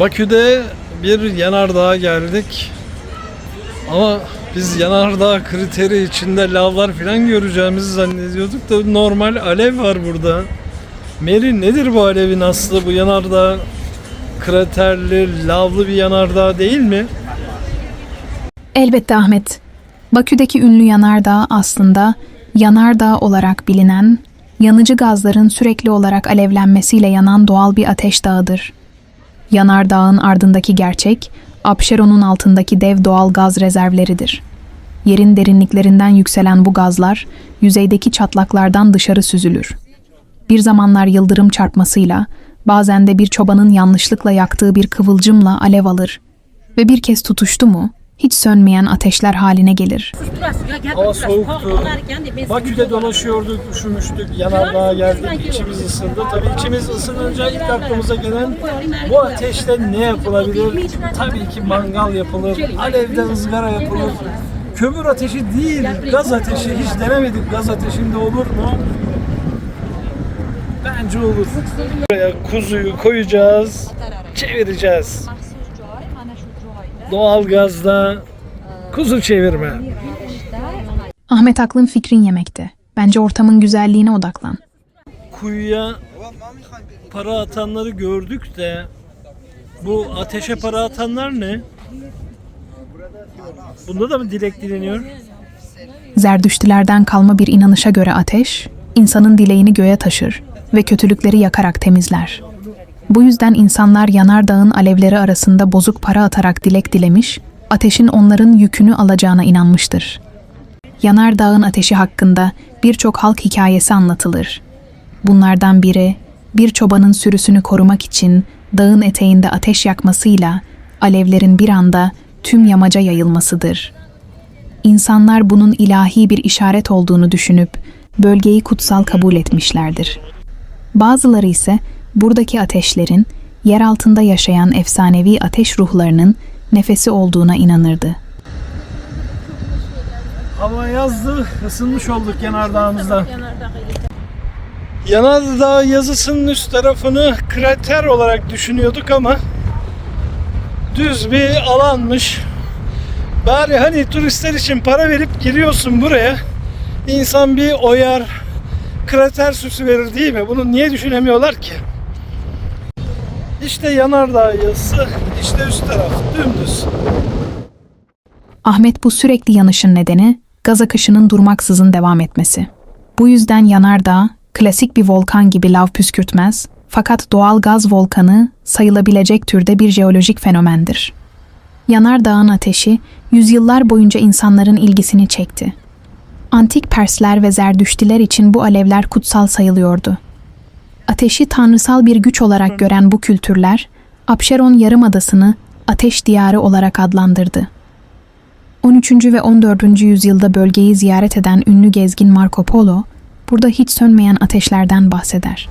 Bakü'de bir yanardağa geldik. Ama biz yanardağ kriteri içinde lavlar falan göreceğimizi zannediyorduk da normal alev var burada. Meri nedir bu alevin aslı? Bu yanardağ kraterli, lavlı bir yanardağ değil mi? Elbette Ahmet. Bakü'deki ünlü yanardağ aslında yanardağ olarak bilinen, yanıcı gazların sürekli olarak alevlenmesiyle yanan doğal bir ateş dağıdır. Yanardağın ardındaki gerçek, Apşeron'un altındaki dev doğal gaz rezervleridir. Yerin derinliklerinden yükselen bu gazlar, yüzeydeki çatlaklardan dışarı süzülür. Bir zamanlar yıldırım çarpmasıyla, bazen de bir çobanın yanlışlıkla yaktığı bir kıvılcımla alev alır. Ve bir kez tutuştu mu, hiç sönmeyen ateşler haline gelir. Hava soğuktu. Bakü'de dolaşıyorduk, üşümüştük, yanardağa geldik, içimiz ısındı. Tabii içimiz ısınınca ilk aklımıza gelen bu ateşle ne yapılabilir? Tabii ki mangal yapılır, alevde ızgara yapılır. Kömür ateşi değil, gaz ateşi. Hiç denemedik gaz ateşinde olur mu? Bence olur. Buraya kuzuyu koyacağız, çevireceğiz. Doğal gazda kuzu çevirme. Ahmet aklın fikrin yemekte. Bence ortamın güzelliğine odaklan. kuyuya para atanları gördük de bu ateşe para atanlar ne? Bunda da mı dilek dileniyor? Zerdüştülerden kalma bir inanışa göre ateş, insanın dileğini göğe taşır ve kötülükleri yakarak temizler. Bu yüzden insanlar yanardağın alevleri arasında bozuk para atarak dilek dilemiş, ateşin onların yükünü alacağına inanmıştır. Yanardağın ateşi hakkında birçok halk hikayesi anlatılır. Bunlardan biri, bir çobanın sürüsünü korumak için dağın eteğinde ateş yakmasıyla alevlerin bir anda tüm yamaca yayılmasıdır. İnsanlar bunun ilahi bir işaret olduğunu düşünüp bölgeyi kutsal kabul etmişlerdir. Bazıları ise buradaki ateşlerin yer altında yaşayan efsanevi ateş ruhlarının nefesi olduğuna inanırdı. Hava yazdı, ısınmış olduk yanardağımızda. Yanardağ yazısının üst tarafını krater olarak düşünüyorduk ama düz bir alanmış. Bari hani turistler için para verip giriyorsun buraya. İnsan bir oyar, krater süsü verir değil mi? Bunu niye düşünemiyorlar ki? İşte yanardağ yazısı, işte üst taraf dümdüz. Ahmet bu sürekli yanışın nedeni gaz akışının durmaksızın devam etmesi. Bu yüzden yanardağ klasik bir volkan gibi lav püskürtmez fakat doğal gaz volkanı sayılabilecek türde bir jeolojik fenomendir. Yanardağın ateşi yüzyıllar boyunca insanların ilgisini çekti. Antik Persler ve Zerdüştiler için bu alevler kutsal sayılıyordu. Ateşi tanrısal bir güç olarak gören bu kültürler, Apşeron Yarımadası'nı ateş diyarı olarak adlandırdı. 13. ve 14. yüzyılda bölgeyi ziyaret eden ünlü gezgin Marco Polo, burada hiç sönmeyen ateşlerden bahseder.